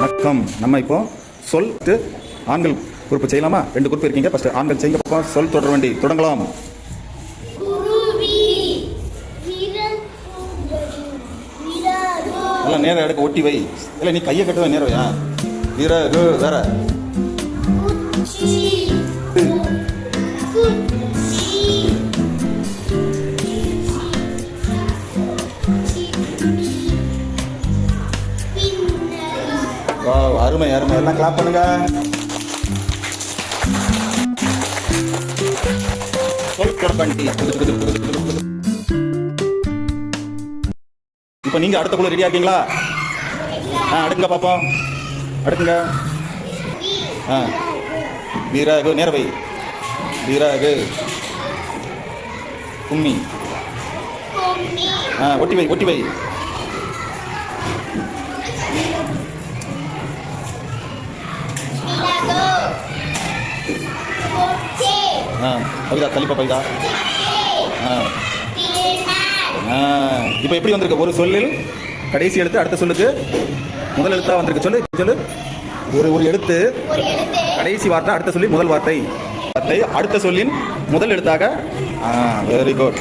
வணக்கம். நம்ம இப்போ சொல் ஆண்கள் குறிப்பு செய்யலாமா? ரெண்டு குரூப் இருக்கீங்க. ஃபஸ்ட்டு ஆண்கள் செய்ய சொல் தொடர வேண்டி. தொடங்கலாம். எல்லாம் நேரம் எடுக்க ஒட்டி வை. இல்லை நீ கையை கட்டுவேன் நேரம் யா? வீரகு வேற. வா அருமை அருமை. எல்லாம் கிளாப் பண்ணுங்க. இப்போ நீங்க அடுத்த குழு ரெடியா இருக்கீங்களா ஆ அடுக்குங்க பாப்போம். அடுக்குங்க. ஆ வீரகு நேர வை. வீரகு கும்மி. கொம்மி. ஆ ஒட்டி வை ஒட்டி வை. கவிதா கலிப்பா கவிதா இப்போ எப்படி வந்திருக்கு? ஒரு சொல்லில் கடைசி எழுத்து அடுத்த சொல்லுக்கு. முதல் எழுத்தாக வந்திருக்கு. சொல்லு சொல்லு. ஒரு ஒரு எழுத்து. கடைசி வார்த்தை அடுத்த சொல்லி முதல் வார்த்தை. வார்த்தை அடுத்த சொல்லின் முதல் எழுத்தாக. Very good